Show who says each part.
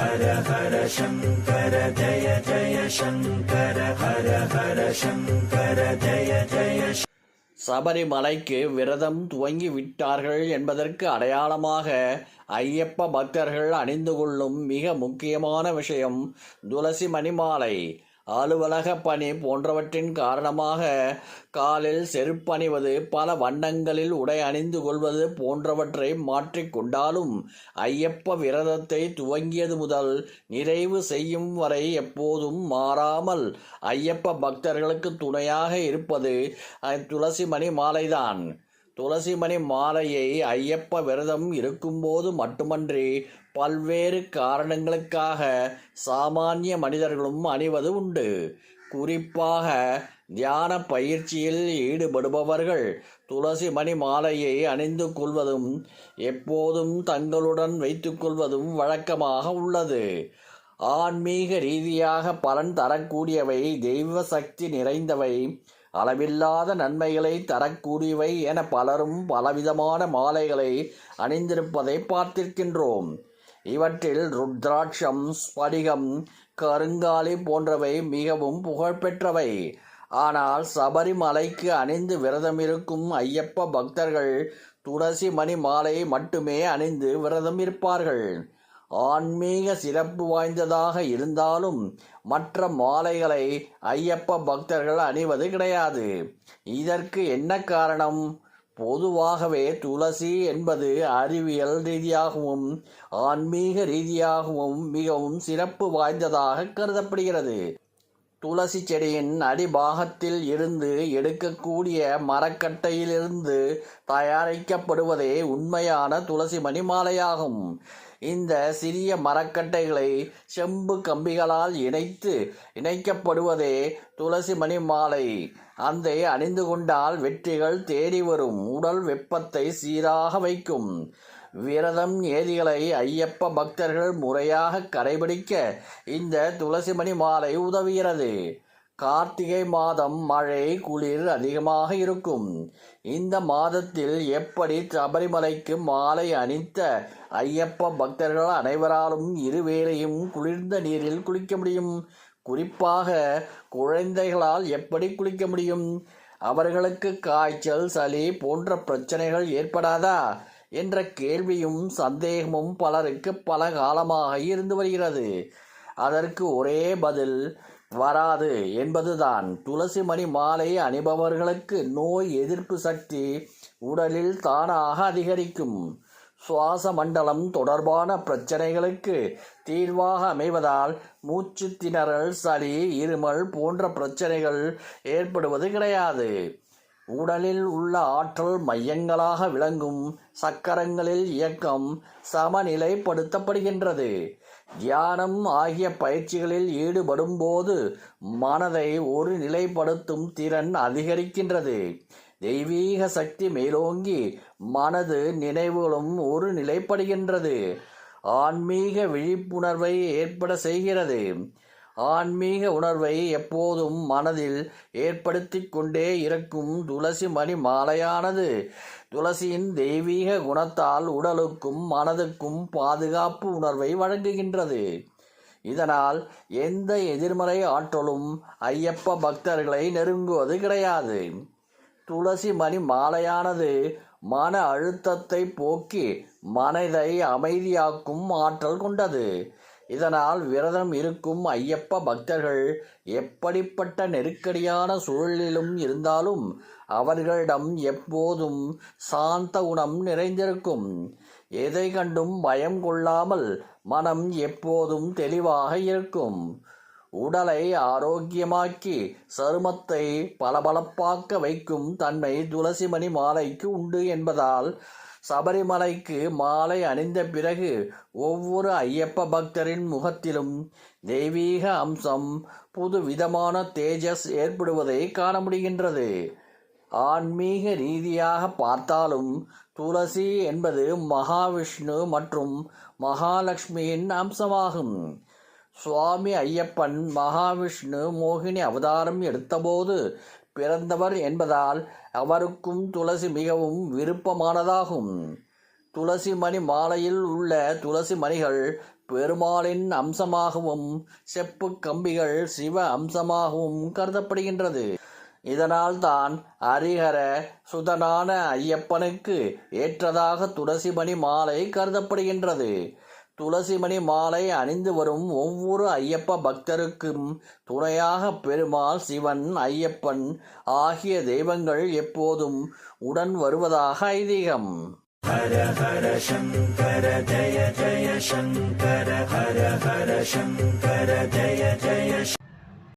Speaker 1: ஹர ஹர சங்கர ஜய ஜய சங்கர ஹர ஹர சங்கர ஜய ஜய
Speaker 2: சபரிமலைக்கு விரதம் துவங்கி விட்டார்கள் என்பதற்கு அடையாளமாக ஐயப்ப பக்தர்கள் அணிந்து கொள்ளும் மிக முக்கியமான விஷயம் துளசி மணிமாலை அலுவலக பணி போன்றவற்றின் காரணமாக காலில் செருப்பணிவது பல வண்ணங்களில் உடை அணிந்து கொள்வது போன்றவற்றை மாற்றிக்கொண்டாலும் ஐயப்ப விரதத்தை துவங்கியது முதல் நிறைவு செய்யும் வரை எப்போதும் மாறாமல் ஐயப்ப பக்தர்களுக்கு துணையாக இருப்பது துளசிமணி மாலைதான். துளசிமணி மாலையை ஐயப்ப விரதம் இருக்கும்போது மட்டுமன்றி பல்வேறு காரணங்களுக்காக சாமானிய மனிதர்களும் அணிவது உண்டு. குறிப்பாக தியான பயிற்சியில் ஈடுபடுபவர்கள் துளசி மணி மாலையை அணிந்து கொள்வதும் எப்போதும் தங்களுடன் வைத்துக்கொள்வதும் வழக்கமாக உள்ளது. ஆன்மீக ரீதியாக பலன் தரக்கூடியவை தெய்வ சக்தி நிறைந்தவை. அளவில்லாத நன்மைகளை தரக்கூடியவை என பலரும் பலவிதமான மாலைகளை அணிந்திருப்பதை பார்த்திருக்கின்றோம். இவற்றில் ருத்ராட்சம் ஸ்படிகம் கருங்காலி போன்றவை மிகவும் புகழ்பெற்றவை. ஆனால் சபரிமலைக்கு அணிந்து விரதம் இருக்கும் ஐயப்ப பக்தர்கள் துளசி மணி மாலை மட்டுமே அணிந்து விரதம் இருப்பார்கள் ஆன்மீக சிறப்பு வாய்ந்ததாக இருந்தாலும் மற்ற மாலைகளை ஐயப்ப பக்தர்கள் அணிவது கிடையாது. இதற்கு என்ன காரணம்? பொதுவாகவே துளசி என்பது அறிவியல் ரீதியாகவும் ஆன்மீக ரீதியாகவும் மிகவும் சிறப்பு வாய்ந்ததாக கருதப்படுகிறது. துளசி செடியின் அடிபாகத்தில் இருந்து எடுக்கக்கூடிய மரக்கட்டையிலிருந்து தயாரிக்கப்படுவதே உண்மையான துளசி மணி மாலையாகும். இந்த சிறிய மரக்கட்டைகளை செம்பு கம்பிகளால் இணைத்து இணைக்கப்படுவதே துளசி மணி மாலை. அதை அணிந்து கொண்டால் வெற்றிகள் தேடி வரும். உடல் வெப்பத்தை சீராக வைக்கும். விரதம் ஏதிகளை ஐயப்ப பக்தர்கள் முறையாக கடைபிடிக்க இந்த துளசிமணி மாலை உதவுகிறது. கார்த்திகை மாதம் மழை குளிர் அதிகமாக இருக்கும். இந்த மாதத்தில் எப்படி சபரிமலைக்கு மாலை அணித்த ஐயப்ப பக்தர்கள் அனைவராலும் இருவேளையும் குளிர்ந்த நீரில் குளிக்க முடியும்? குறிப்பாக குழந்தைகளால் எப்படி குளிக்க முடியும்? அவர்களுக்கு காய்ச்சல் சளி போன்ற பிரச்சனைகள் ஏற்படாதா? என்ற கேள்வியும் சந்தேகமும் பலருக்கு பல காலமாக இருந்து வருகிறது. அதற்கு ஒரே பதில் வராது என்பதுதான். துளசி மணி மாலை அணிபவர்களுக்கு நோய் எதிர்ப்பு சக்தி உடலில் தானாக அதிகரிக்கும். சுவாச மண்டலம் தொடர்பான பிரச்சனைகளுக்கு தீர்வாக அமைவதால் மூச்சு திணறல் சளி இருமல் போன்ற பிரச்சனைகள் ஏற்படுவது கிடையாது. உடலில் உள்ள ஆற்றல் மையங்களாக விளங்கும் சக்கரங்களில் இயக்கம் சமநிலைப்படுத்தப்படுகின்றது. தியானம் ஆகிய பயிற்சிகளில் ஈடுபடும் போது மனதை ஒரு நிலைப்படுத்தும் திறன் அதிகரிக்கின்றது. தெய்வீக சக்தி மேலோங்கி மனது நினைவுகளும் ஒரு நிலைப்படுகின்றது. ஆன்மீக விழிப்புணர்வை ஏற்பட செய்கிறது. ஆன்மீக உணர்வை எப்போதும் மனதில் ஏற்படுத்தி கொண்டே இருக்கும் துளசி மணி மாலையானது. துளசியின் தெய்வீக குணத்தால் உடலுக்கும் மனதுக்கும் பாதுகாப்பு உணர்வை வழங்குகின்றது. இதனால் எந்த எதிர்மறை ஆற்றலும் ஐயப்ப பக்தர்களை நெருங்குவது கிடையாது. துளசி மணி மாலையானது மன அழுத்தத்தை போக்கி மனதை அமைதியாக்கும் ஆற்றல் கொண்டது. இதனால் விரதம் இருக்கும் ஐயப்ப பக்தர்கள் எப்படிப்பட்ட நெருக்கடியான சூழலிலும் இருந்தாலும் அவர்களிடம் எப்போதும் சாந்த குணம் நிறைந்திருக்கும். எதை கண்டும் பயம் கொள்ளாமல் மனம் எப்போதும் தெளிவாக இருக்கும். உடலை ஆரோக்கியமாக்கி சருமத்தை பளபளப்பாக்க வைக்கும் தன்மை துளசிமணி மாலைக்கு உண்டு என்பதால் சபரிமலைக்கு மாலை அணிந்த பிறகு ஒவ்வொரு ஐயப்ப பக்தரின் முகத்திலும் தெய்வீக அம்சம் புதுவிதமான தேஜஸ் ஏற்படுவதை காண முடிகின்றது. ஆன்மீக ரீதியாக பார்த்தாலும் துளசி என்பது மகாவிஷ்ணு மற்றும் மகாலட்சுமியின் அம்சமாகும். சுவாமி ஐயப்பன் மகாவிஷ்ணு மோகினி அவதாரம் எடுத்தபோது பிறந்தவர் என்பதால் அவருக்கும் துளசி மிகவும் விருப்பமானதாகும். துளசி மணி மாலையில் உள்ள துளசி மணிகள் பெருமாளின் அம்சமாகவும் செப்பு கம்பிகள் சிவ அம்சமாகவும் கருதப்படுகின்றது. இதனால் தான் ஹரிஹர சுதனான ஐயப்பனுக்கு ஏற்றதாக துளசிமணி மாலை கருதப்படுகின்றது. துளசிமணி மாலை அணிந்து வரும் ஒவ்வொரு ஐயப்ப பக்தருக்கும் துணையாக பெருமாள் சிவன் ஐயப்பன் ஆகிய தெய்வங்கள் எப்போதும் உடன் வருவதாக ஐதீகம்.
Speaker 1: ஹர ஹர சங்கர ஜய ஜய சங்கர ஹர ஹர சங்கர ஜய ஜய